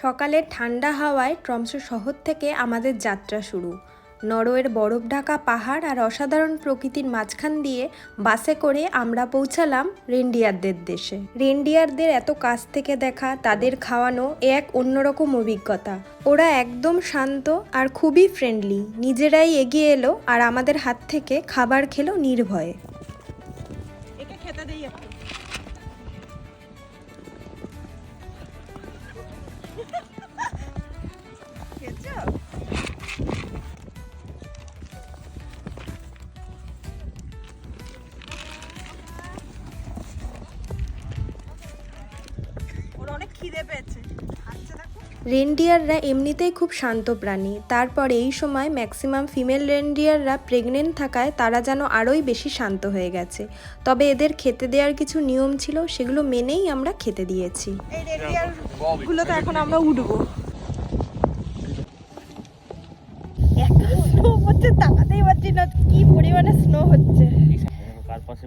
সকালের ঠান্ডা হাওয়ায় ট্রমসো শহর থেকে আমাদের যাত্রা শুরু। নরওয়ের বরফ ঢাকা পাহাড় আর অসাধারণ প্রকৃতির মাঝখান দিয়ে বাসে করে আমরা পৌঁছালাম রেন্ডিয়ারদের দেশে। রেন্ডিয়ারদের এত কাছ থেকে দেখা, তাদের খাওয়ানো এ এক অন্যরকম অভিজ্ঞতা। ওরা একদম শান্ত আর খুবই ফ্রেন্ডলি নিজেরাই এগিয়ে এলো আর আমাদের হাত থেকে খাবার খেলো নির্ভয়ে। খিদে পেয়েছে। দেখো। রেন্ডিয়াররা এমনিতেই খুব শান্ত প্রাণী। তারপর এই সময় ম্যাক্সিমাম ফিমেল রেন্ডিয়াররা প্রেগনেন্ট থাকায় তারা যেন আরোই বেশি শান্ত হয়ে গেছে। তবে এদের খেতে দেওয়ার কিছু নিয়ম ছিল সেগুলো মেনেই আমরা খেতে দিয়েছি। এই গুলোতে এখন আমরা উঠবো। এত স্নো হচ্ছে তাকাতেই পারছি না কি পরিমাণে স্নো হচ্ছে। কার পাশে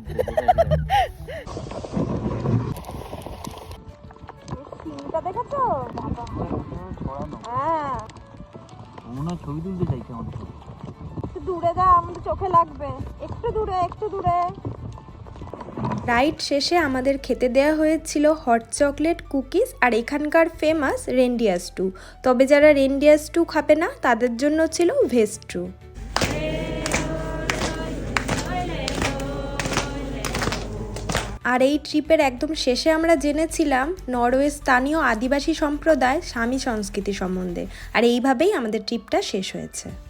হ্যাঁ। মনে ছবি তুলতে চাইছে আমাদের একটু দূরে যা আমাদের চোখে লাগবে। একটু দূরে একটু দূরে। রাইড শেষে আমাদের খেতে দেওয়া হয়েছিল হট চকলেট কুকিজ আর এখানকার ফেমাস রেন্ডিয়াস টু তবে যারা রেন্ডিয়াস টু খাবে না তাদের জন্য ছিল ভেজ টু আর এই ট্রিপের একদম শেষে আমরা জেনেছিলাম নরওয়ে স্থানীয় আদিবাসী সম্প্রদায় স্বামী সংস্কৃতি সম্বন্ধে। আর এইভাবেই আমাদের ট্রিপটা শেষ হয়েছে।